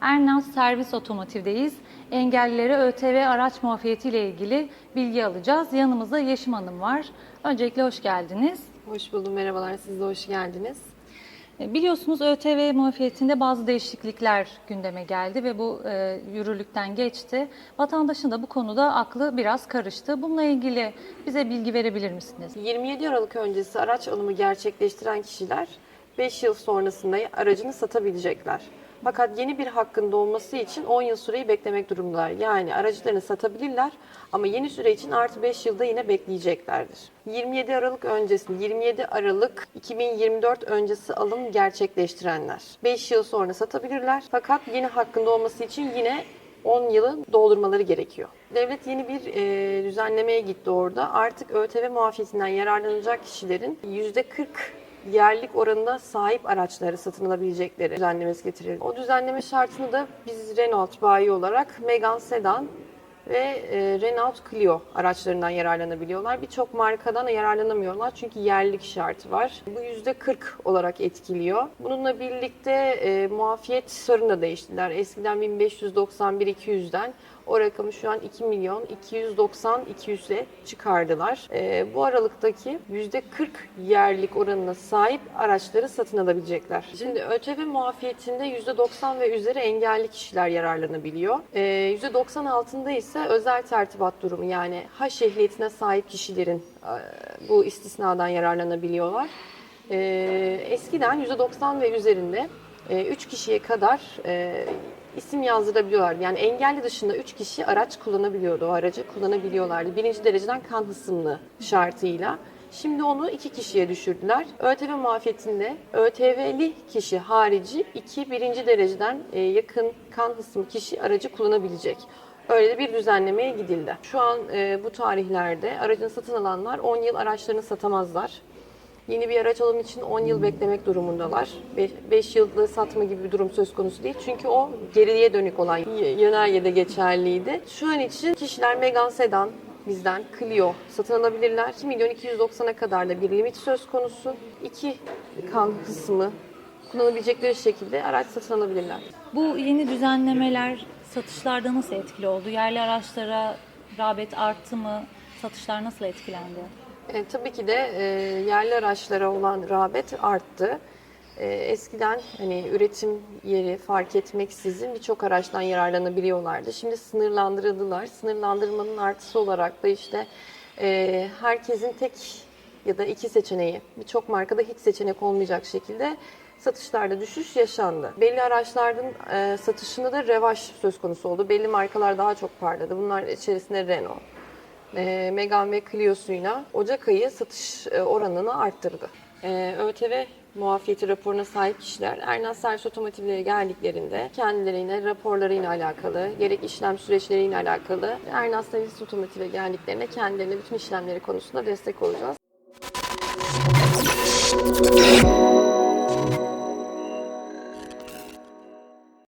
Ernaz Servis Otomotiv'deyiz. Engellilere ÖTV araç muafiyeti ile ilgili bilgi alacağız. Yanımızda Yeşim Hanım var. Öncelikle hoş geldiniz. Hoş buldum, merhabalar. Siz de hoş geldiniz. E, Biliyorsunuz ÖTV muafiyetinde bazı değişiklikler gündeme geldi ve bu e, yürürlükten geçti. Vatandaşın da bu konuda aklı biraz karıştı. Bununla ilgili bize bilgi verebilir misiniz? 27 Aralık öncesi araç alımı gerçekleştiren kişiler 5 yıl sonrasında aracını satabilecekler. Fakat yeni bir hakkın doğması için 10 yıl süreyi beklemek durumundalar. Yani aracılarını satabilirler ama yeni süre için artı 5 yılda yine bekleyeceklerdir. 27 Aralık öncesi, 27 Aralık 2024 öncesi alım gerçekleştirenler 5 yıl sonra satabilirler. Fakat yeni hakkın doğması için yine 10 yılı doldurmaları gerekiyor. Devlet yeni bir e, düzenlemeye gitti orada. Artık ÖTV muafiyetinden yararlanacak kişilerin %40 yerlik oranına sahip araçları satın alabilecekleri düzenlemesi getirildi. O düzenleme şartını da biz Renault bayi olarak Megane Sedan ve e, Renault Clio araçlarından yararlanabiliyorlar. Birçok markadan yararlanamıyorlar çünkü yerlik şartı var. Bu %40 olarak etkiliyor. Bununla birlikte e, muafiyet tutarını da değiştirdiler. Eskiden 1591-200'den o rakamı şu an 2 milyon 290 200'e çıkardılar. E, bu aralıktaki %40 yerlik oranına sahip araçları satın alabilecekler. Şimdi ÖTV muafiyetinde %90 ve üzeri engelli kişiler yararlanabiliyor. E, %90 altında ise özel tertibat durumu yani H ehliyetine sahip kişilerin e, bu istisnadan yararlanabiliyorlar. E, eskiden %90 ve üzerinde 3 kişiye kadar e, isim yazdırabiliyorlar. Yani engelli dışında 3 kişi araç kullanabiliyordu. O aracı kullanabiliyorlardı. Birinci dereceden kan hısımlı şartıyla. Şimdi onu iki kişiye düşürdüler. ÖTV muafiyetinde ÖTV'li kişi harici iki birinci dereceden e, yakın kan hısımlı kişi aracı kullanabilecek. Öyle bir düzenlemeye gidildi. Şu an e, bu tarihlerde aracını satın alanlar 10 yıl araçlarını satamazlar. Yeni bir araç alım için 10 yıl beklemek durumundalar. 5 yılda satma gibi bir durum söz konusu değil. Çünkü o geriye dönük olan yönergede geçerliydi. Şu an için kişiler Megane Sedan, bizden Clio satın alabilirler. 2 milyon 290'a kadar da bir limit söz konusu. İki kan kısmı kullanabilecekleri şekilde araç satın alabilirler. Bu yeni düzenlemeler satışlarda nasıl etkili oldu? Yerli araçlara rağbet arttı mı? Satışlar nasıl etkilendi? E, tabii ki de e, yerli araçlara olan rağbet arttı. E, eskiden hani üretim yeri fark etmeksizin birçok araçtan yararlanabiliyorlardı. Şimdi sınırlandırıldılar. Sınırlandırmanın artısı olarak da işte e, herkesin tek ya da iki seçeneği, birçok markada hiç seçenek olmayacak şekilde satışlarda düşüş yaşandı. Belli araçların e, satışında da revaş söz konusu oldu. Belli markalar daha çok parladı. Bunlar içerisinde Renault, e, Megane ve Clio'suyla Ocak ayı satış e, oranını arttırdı. E, ÖTV muafiyeti raporuna sahip kişiler Ernaz Servis Otomotivlere geldiklerinde kendilerine raporlarıyla alakalı, gerek işlem süreçleriyle alakalı Ernaz Servis Otomotiv'e geldiklerinde kendilerine bütün işlemleri konusunda destek olacağız.